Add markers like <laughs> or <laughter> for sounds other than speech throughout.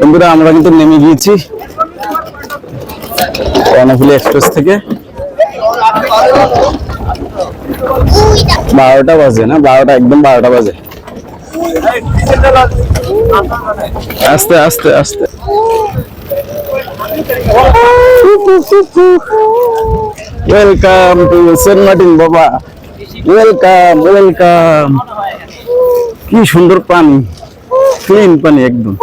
বন্ধুরা, আমরা কিন্তু নেমে গিয়েছি কর্ণফুলি এক্সপ্রেস থেকে। বারোটা বাজে না? বারোটা, একদম বারোটা বাজে। আস্তে আস্তে আস্তে। ওয়েলকাম টু সেন্ট মার্টিন বাবা। ওয়েলকাম ওয়েলকাম কি সুন্দর পানি। ক্লিন পানি একদম।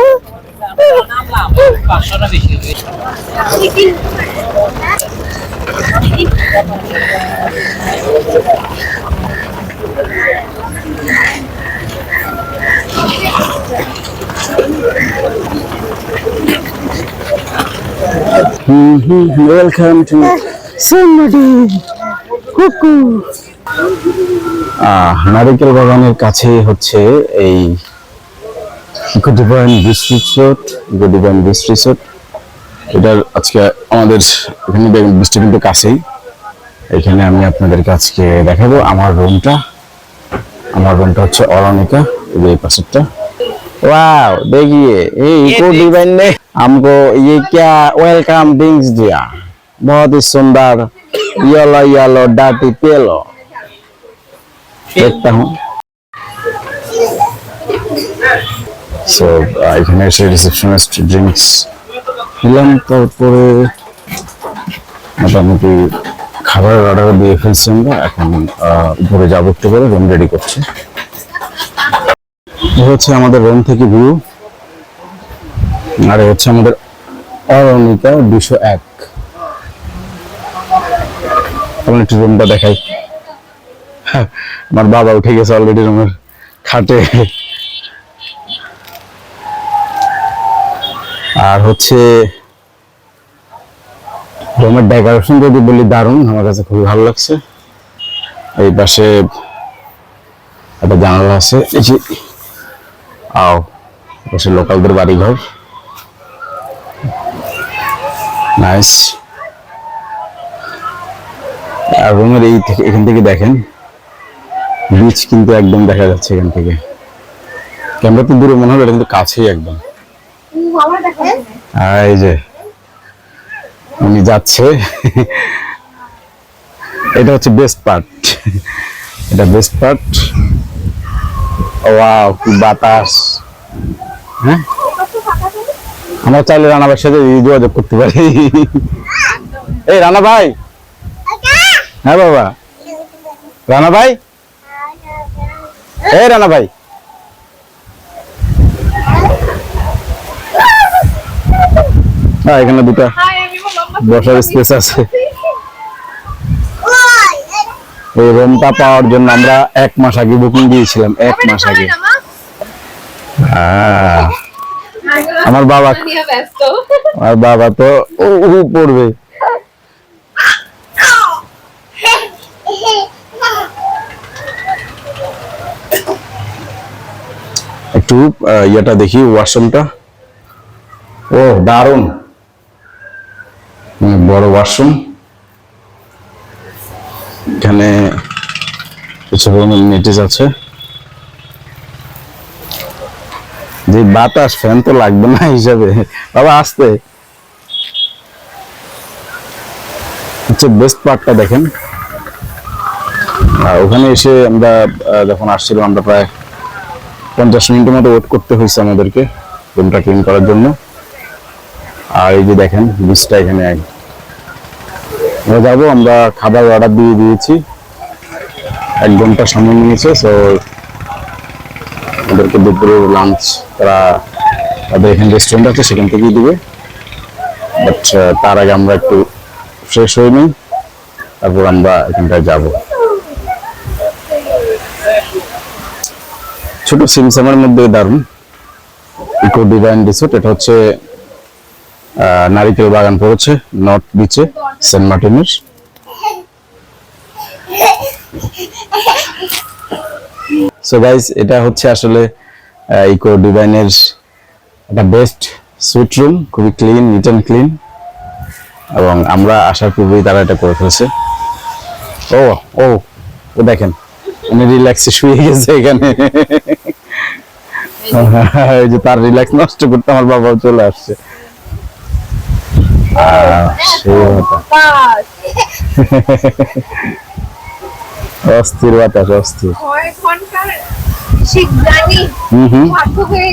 ওয়েলকাম টু সেন্ট মার্টিন কুকু আহ নারিকেল বাগানের কাছে হচ্ছে এই Gudiban beach resort Gudiban beach resort এটার আজকে আমাদের এখানে দেখুন বৃষ্টি কিন্তু কাছেই এখানে আমি আপনাদেরকে আজকে দেখাবো আমার রুমটা আমার রুমটা হচ্ছে অরণিকা এই যে এই পাশেরটা वाओ देखिए ये इको डिवाइन ने हमको ये क्या वेलकम ड्रिंक्स दिया बहुत ही सुंदर येलो येलो डाटी पेलो দেখতে হूँ সো এখানে এসে রিসেপশনিস্ট ড্রিঙ্কস নিলাম তারপরে মোটামুটি খাবারের অর্ডার দিয়ে ফেলছি আমরা এখন উপরে যাব একটু করে রুম রেডি করছি। এ হচ্ছে আমাদের রুম থেকে ভিউ আর হচ্ছে আমাদের অরণিকা দুশো এক। আমি একটু রুমটা দেখাই। হ্যাঁ, আমার বাবা উঠে গেছে অলরেডি রুমের খাটে। আর হচ্ছে রুমের ডেকোরেশন যদি বলি দারুণ, আমার কাছে খুবই ভালো লাগছে। এই পাশে একটা জানালা আছে, এই যে, আও পাশে লোকালদের বাড়িঘর। নাইস আর রুমের এই থেকে, এখান থেকে দেখেন বিচ কিন্তু একদম দেখা যাচ্ছে এখান থেকে। ক্যামেরা তো দূরে মনে হবে, এটা কিন্তু কাছেই একদম। এই যে উনি যাচ্ছে। এটা হচ্ছে বেস্ট পার্ট এটা বেস্ট পার্ট ওয়াও কি বাতাস। হ্যাঁ? আমরা চাইলে রানা ভাইয়ের সাথে যোগাযোগ করতে পারি। এই রানা ভাই হ্যাঁ বাবা। রানা ভাই এই রানা ভাই হ্যাঁ এখানে দুটো বসার স্পেস আছে। এই রুমটা পাওয়ার জন্য আমরা এক মাস আগে বুকিং দিয়েছিলাম এক মাস আগে। আমার বাবা আমার বাবা তো ও ও পড়বে। একটু ইয়েটা দেখি ওয়াশরুমটা ও দারুণ। অনেক বড় ওয়াশরুম এখানে কিছু নেটিস আছে। যে বাতাস ফ্যান তো লাগবে না হিসাবে। বাবা, আসতে। হচ্ছে বেস্ট পার্টটা দেখেন। ওখানে এসে আমরা যখন আসছিলাম, আমরা প্রায় পঞ্চাশ মিনিটের মতো ওয়েট করতে হয়েছে আমাদেরকে। রুমটা ক্লিন করার জন্য। আর এই যে দেখেন বিচটা এখানে যাব, আমরা খাবার অর্ডার দিয়ে দিয়েছি। এক ঘণ্টা সময় নিয়েছে সো ওদেরকে দুপুরের লাঞ্চ তারা তাদের এখানে রেস্টুরেন্ট আছে, সেখান থেকেই দিবে। বাট তার আগে আমরা একটু ফ্রেশ হয়ে নিই, তারপর আমরা এখানটায় যাব। ছোট সিমসামের মধ্যে দারুণ। ইকো ডিভাইন রিসোর্ট এটা হচ্ছে নারিকেল বাগান পড়েছে নর্থ বিচে, সেন্ট মার্টিনের। সো গাইস এটা হচ্ছে আসলে ইকো ডিভাইনের একটা বেস্ট সুইট রুম খুবই ক্লিন নিট অ্যান্ড ক্লিন এবং আমরা আসার পূর্বেই তারা এটা করে ফেলছে। ও ও ও দেখেন, উনি রিল্যাক্সে শুয়ে গেছে এখানে। যে তার রিল্যাক্স নষ্ট করতে আমার বাবাও চলে আসছে। <laughs> অস্থির বাতাস অস্থির। ছয় ঘণ্টার শীত সার্থক হয়ে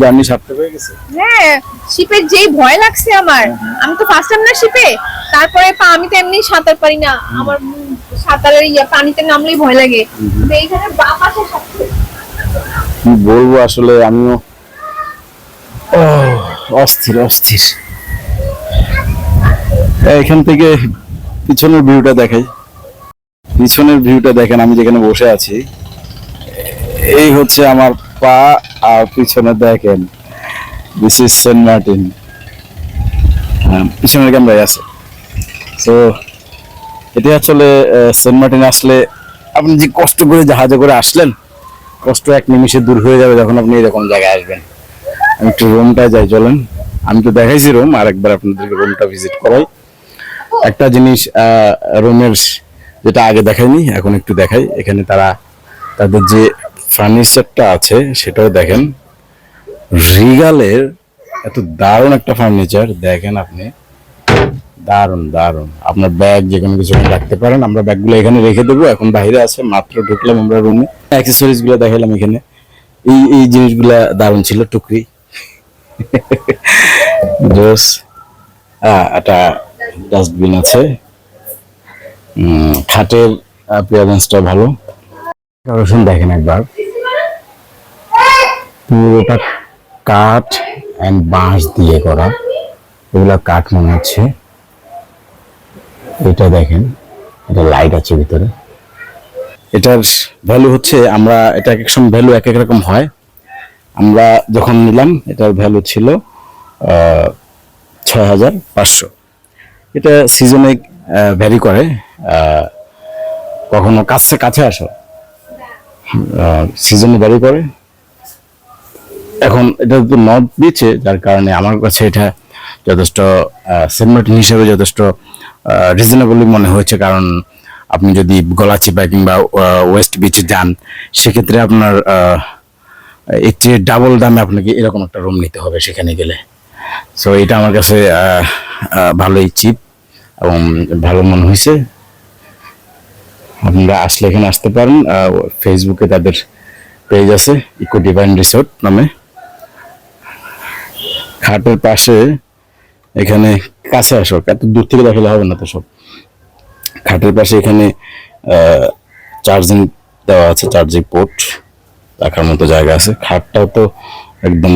জার্নি সার্থক হয়ে গেছে? হ্যাঁ শিপের যেই ভয় লাগছে আমার আমি তো ফার্স্ট টাইম না শিপে তারপরে আমি তো এমনি সাঁতার পারি না আমার সাঁতারের ইয়া পানিতে নামলেই ভয় লাগে। তো এইখানে বাতাসের সাথে কি বলব আসলে আমিও অস্থির অস্থির। এখান থেকে পিছনের ভিউটা দেখাই। পিছনের ভিউটা দেখেন, আমি যেখানে বসে আছি। এই হচ্ছে আমার পা, আর পিছনে দেখেন দিস ইজ সেন্ট মার্টিন পিছনের ক্যামেরায় আছে। তো এটা আসলে সেন্ট মার্টিন আসলে আপনি যে কষ্ট করে জাহাজে করে আসলেন, কষ্ট এক নিমিষে দূর হয়ে যাবে যখন আপনি এরকম জায়গায় আসবেন। একটু রুমটা যাই, চলেন। আমি তো দেখাইছি রুম আর একবার আপনাদেরকে রুমটা ভিজিট করাই। একটা জিনিস রুমের যেটা আগে দেখাইনি, এখন একটু দেখাই। এখানে তারা, তাদের যে ফার্নিচারটা আছে, সেটাও দেখেন। রিগালের এত দারুণ একটা ফার্নিচার দেখেন আপনি। দারুণ দারুণ। আপনার ব্যাগ যে কোনো কিছু রাখতে পারেন, আমরা ব্যাগগুলো এখানে রেখে দেবো। এখন বাইরে আছে, মাত্র ঢুকলাম আমরা রুমে অ্যাক্সেসরিজগুলো দেখালাম এখানে। এই এই জিনিসগুলা দারুণ ছিল, টুকরি। ড্রেস একটা ডাস্টবিন আছে। খাটের অ্যাপিয়ারেন্সটা ভালো। কারোশন দেখেন একবার। পুরোটা কাঠ অ্যান্ড বাঁশ দিয়ে করা। এগুলো কাঠ মনে হচ্ছে। এটা দেখেন এটা লাইট আছে ভিতরে। এটার ভ্যালু হচ্ছে, আমরা এটা এক এক সময় ভ্যালু এক এক রকম হয়। আমরা যখন নিলাম, এটার ভ্যালু ছিল ছয় হাজার পাঁচশো। এটা সিজনে ভ্যারি করে কখনো কাছে কাছে আসো। সিজনে ভ্যারি করে। এখন এটা তো নর্থ বিচে, যার কারণে আমার কাছে এটা যথেষ্ট সেন্ট হিসেবে যথেষ্ট রিজনেবলি মনে হয়েছে। কারণ আপনি যদি গলাচিপা কিংবা ওয়েস্ট বিচে যান, সেক্ষেত্রে আপনার এর চেয়ে ডাবল দামে আপনাকে এরকম একটা রুম নিতে হবে সেখানে গেলে। সো এটা আমার কাছে ভালোই চিপ এবং ভালো মনে হয়েছে। আপনারা আসলে এখানে আসতে পারেন ফেসবুকে তাদের পেজ আছে ইকো ডিভাইন রিসোর্ট নামে। খাটের পাশে এখানে কাছে আসো, এত দূর থেকে দেখালে হবে না তো সব। খাটের পাশে এখানে চার্জিং দেওয়া আছে চার্জিং পোর্ট রাখার মতো জায়গা আছে। খাটটাও তো একদম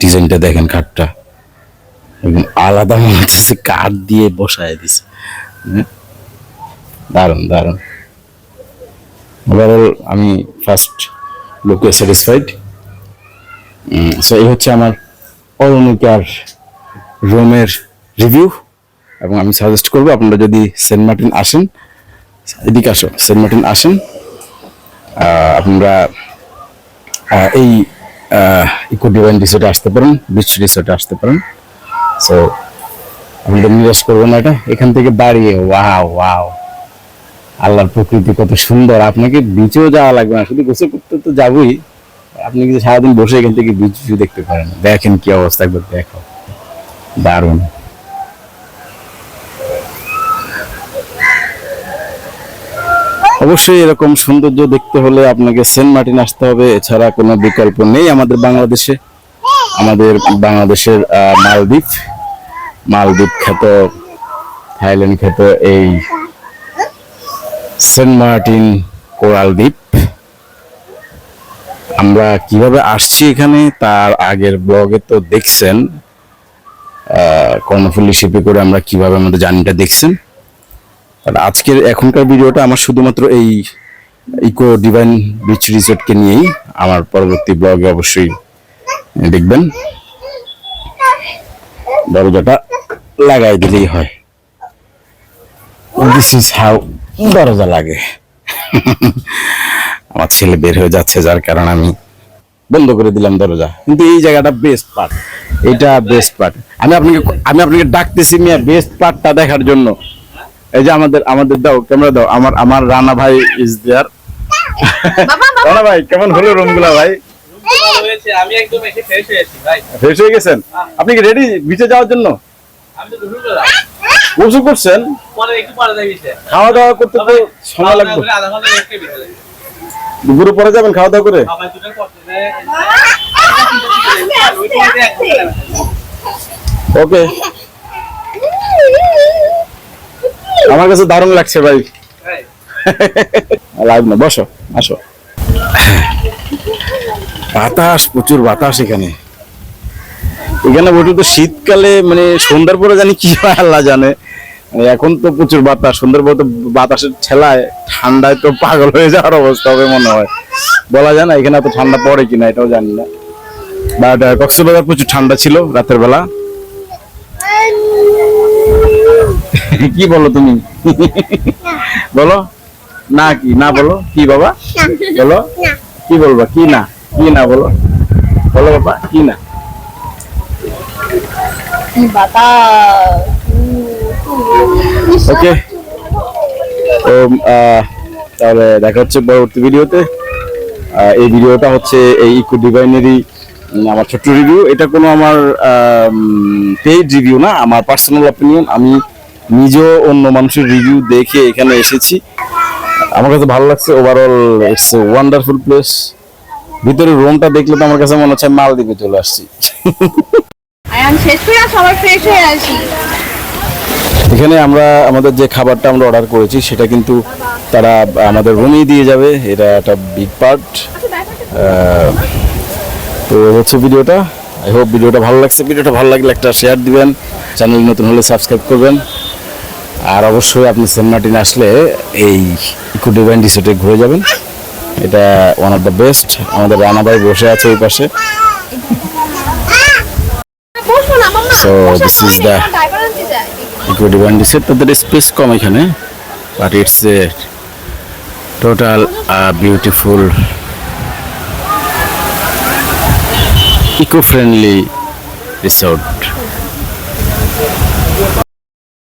ডিজাইনটা দেখেন খাটটা। একদম আলাদা মনে হচ্ছে কাঠ দিয়ে বসায় দিছে। হ্যাঁ? দারুণ দারুণ। ওভারঅল আমি ফার্স্ট লুকে স্যাটিসফাইড সো এই হচ্ছে আমার অরণিকার রোমের রিভিউ এবং আমি সাজেস্ট করব আপনারা যদি সেন্ট মার্টিন আসেন, এদিকে আসো সেন্ট মার্টিন আসেন। আপনারা এই ইকো ডিভাইন রিসোর্টে আসতে পারেন বিচ রিসোর্টে আসতে পারেন। সো আপনাদের নিরাশ করব না এটা। এখান থেকে দাঁড়িয়ে ওয়াও ওয়াও আল্লাহর প্রকৃতি কত সুন্দর। আপনাকে বিচেও যাওয়া লাগবে না। শুধু গোসল করতে তো যাবই। আপনি কিন্তু সারাদিন বসে এখান থেকে বিচ দেখতে পারেন? দেখেন কি অবস্থা, একবার দেখো দারুণ। অবশ্যই এরকম সৌন্দর্য দেখতে হলে আপনাকে সেন্ট মার্টিন আসতে হবে। এছাড়া কোনো বিকল্প নেই আমাদের বাংলাদেশে। আমাদের বাংলাদেশের মালদ্বীপ। মালদ্বীপ খ্যাত, থাইল্যান্ড খ্যাত এই সেন্ট মার্টিন কোরাল দ্বীপ। আমরা কীভাবে আসছি এখানে তার আগের ব্লগে তো দেখছেন কর্ণফুলী শিপে করে আমরা কীভাবে আমাদের জার্নিটা দেখছেন। আজকের এখনকার ভিডিওটা আমার শুধুমাত্র এই ইকো ডিভাইন বিচ রিসোর্টকে নিয়েই আমার পরবর্তী ব্লগে অবশ্যই দেখবেন। দরজাটা লাগাই দিলেই হয়। দিস ইজ হাউ দরজা লাগে। আমার ছেলে বের হয়ে যাচ্ছে, যার কারণে আমি বন্ধ করে দিলাম দরজা। কিন্তু এই জায়গাটা বেস্ট পার্ট এটা বেস্ট পার্ট আমি আপনাকে আমি আপনাকে ডাকতেছি মিয়া বেস্ট পার্টটা দেখার জন্য। এই যে আমাদের আমাদের দাও ক্যামেরা দাও আমার আমার রানা ভাই ইজ দেয়ার বাবা বাবা। রানা ভাই কেমন হলো রুমগুলা ভাই? হয়েছে আমি একদম এসে ফ্রেশ হয়েছি ভাই। ফ্রেশ হয়ে গেছেন? আপনি কি রেডি বিচে যাওয়ার জন্য? আমি তো গোসল করছেন? পরে একটু পরে দেখেছে খাওয়া দাওয়া করতে তো সময় লাগবে। আধা ঘণ্টা রেখে বিকেলে দুপুরে পরে যাবেন খাওয়া দাওয়া করে। ওকে <laughs> আমার কাছে দারুণ লাগছে ভাই। লাইভ না বসো আসো। বাতাস প্রচুর বাতাস এখানে। এখানে বলতে তো শীতকালে মানে সন্ধ্যার পরে জানি কি হয় আল্লাহ জানে। মানে এখন তো প্রচুর বাতাস সন্ধ্যার পরে তো বাতাসের ঠেলায় ঠান্ডায় তো পাগল হয়ে যাওয়ার অবস্থা হবে মনে হয়। বলা যায় না এখানে এত ঠান্ডা পড়ে কিনা এটাও জানি না। বাট কক্সবাজার প্রচুর ঠান্ডা ছিল রাতের বেলা। কি বলো তুমি? বলো? না কি না বলো? কি বাবা? বলো? কি বলবা? কি না? কি না বলো? বলো বাবা কি না? ওকে। তো আহ, তাহলে দেখা হচ্ছে পরবর্তী ভিডিওতে। এই ভিডিওটা হচ্ছে এই ইকো ডিভাইনেরই আমার ছোট্ট রিভিউ এটা কোনো আমার পেইড রিভিউ না আমার পার্সোনাল অপিনিয়ন আমি নিজেও অন্য মানুষের রিভিউ দেখে এখানে এসেছি। আমার কাছে ভালো লাগছে overall it's a wonderful place ভিতরে রুমটা দেখলে তো আমার কাছে মনে হচ্ছে মালদ্বীপে চলে আসছি। এখানে আমরা আমাদের যে খাবারটা আমরা অর্ডার করেছি সেটা কিন্তু তারা আমাদের রুমেই দিয়ে যাবে। এটা একটা বিগ পার্ট তো হচ্ছে ভিডিওটা। আই হোপ ভিডিওটা ভালো লাগছে। ভিডিওটা ভালো লাগলে একটা শেয়ার দিবেন। চ্যানেল নতুন হলে সাবস্ক্রাইব করবেন। আর অবশ্যই আপনি সেন্ট মার্টিন আসলে এই ইকো ডিভাইন রিসোর্টে ঘুরে যাবেন। এটা ওয়ান অফ দ্য বেস্ট আমাদের রানা বসে আছে এই পাশে। আমার ড্রাইভার আনতে যায় ইকো ডিভাইন রিসোর্ট, তাদের স্পেস কম এখানে but it's a total beautiful eco friendly resort